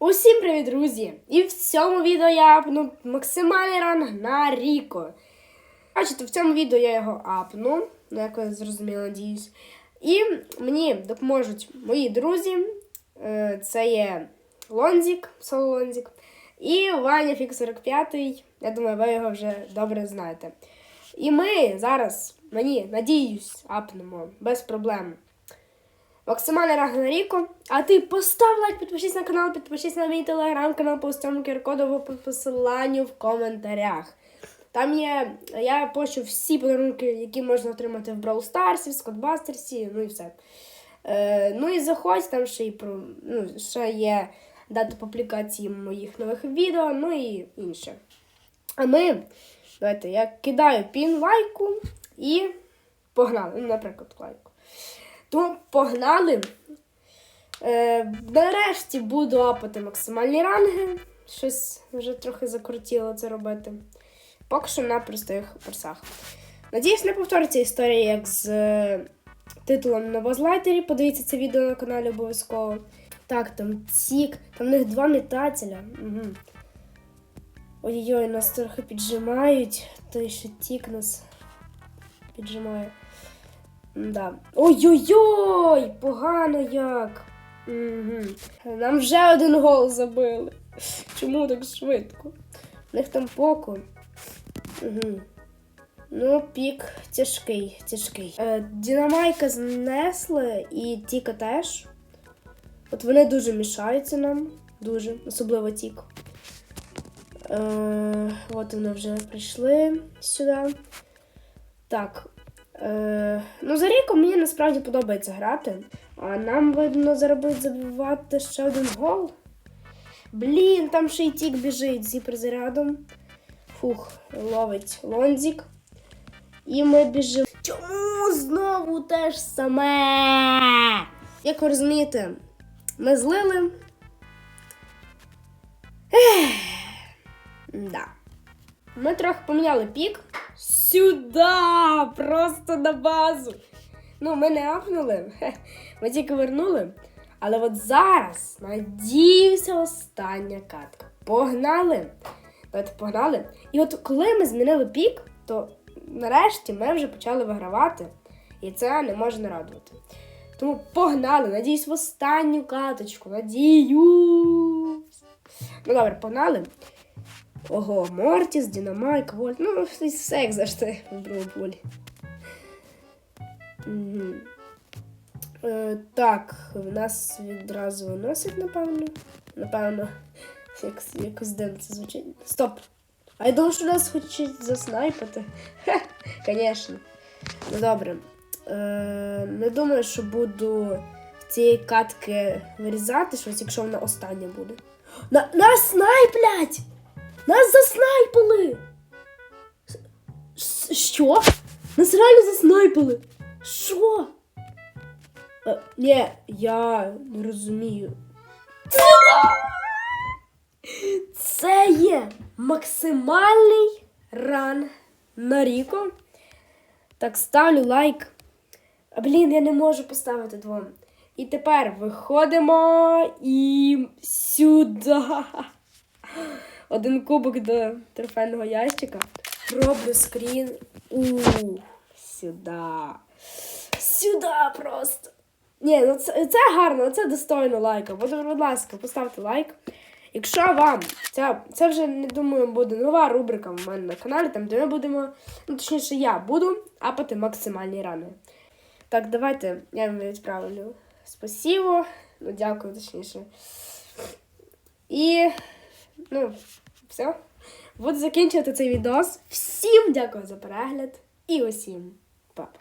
Усім привіт, друзі! І в цьому відео я апну максимальний ранг на Ріко. Бачите, в цьому відео я його апну, ну як ви зрозуміли, надіюсь. І мені допоможуть мої друзі. Е, Це є Лонзік, Соло Лонзік, і Ваня Фік 45. Я думаю, ви його вже добре знаєте. І ми зараз, мені, надіюсь, апнемо без проблем. Максимальний ранг на Ріко. А ти постав лайк, підпишись на канал, підпишись на мій телеграм-канал по цьому QR-коду по посиланню в коментарях. Там є, я пощу всі подарунки, які можна отримати в Brawl Stars, в Скотбастерсі, ну і все. Е, ну і заходь, там ще, й про, ну, ще є дата публікації моїх нових відео, ну і інше. А ми, давайте, я кидаю пін лайку і погнали. Ну, наприклад, лайку. Тому погнали. Е, нарешті буду апати максимальні ранги. Щось вже трохи закрутіло це робити. Поки що на простих персах. Надіюсь, не повториться історія, як з е, титулом на Базлайтері. Подивіться це відео на каналі обов'язково. Так, там Тік, там в них два метателя. Угу. Ой-ой, нас трохи піджимають. Той, що Тік нас піджимає. Да. Ой-ой-ой! Pогано як. Угу. Нам вже один гол забили. Чому так швидко? У них там поку. Угу. Ну, пік тяжкий, тяжкий. Е, Дінамайка знесли і Тіка теж. От вони дуже мішаються нам. Дуже, особливо Тік. Е, от вони вже прийшли сюди. Так, Е, ну, за ріком мені насправді подобається грати. А нам видно заробити забивати ще один гол. Блін, там ще й тік біжить з гіперзарядом. Фух, ловить лонзік. І ми біжимо. Чому знову те ж саме? Як ви розумієте, ми злили. Ех, да. Ми трохи поміняли пік. Сюда! Просто на базу. Ну, ми не апнули, ми тільки вернули. Але от зараз, надіюся, остання катка. Погнали! Давайте погнали. І от коли ми змінили пік, то нарешті ми вже почали вигравати. І це не може не радувати. Тому погнали! Надіюсь, в останню каточку. Надіюсь. Ну добре, погнали. Ого, Мортіс, Дінамайк, Вольт. Ну, все як завжди в. Угу. Е, так, в нас відразу виносить, напевно. Напевно, як, якось дивно це звучить. Стоп! А я думав, що нас хочуть заснайпити. Хе, звісно. Ну добре. Е, не думаю, що буду цієї катки вирізати, щось, якщо вона остання буде. На, нас снайплять! Нас заснайпили! Що? Нас реально заснайпили! Що? Е, ні, я не розумію. Це є максимальний ран на Ріко. Так, ставлю лайк. А, блін, я не можу поставити двом. І тепер виходимо і сюди. Один кубок до трофейного ящика. Роблю скрін. У сюди. Сюди просто. Ні, ну це, це гарно, це достойно лайка. Будь, ласка, поставте лайк. Якщо вам ця, це вже не думаю, буде нова рубрика в мене на каналі, там де ми будемо, ну точніше, я буду апати максимальні рани. Так, давайте я вам відправлю спасибо. Ну, дякую, точніше. І ну, все. Буду закінчувати цей відос. Всім дякую за перегляд і усім пап.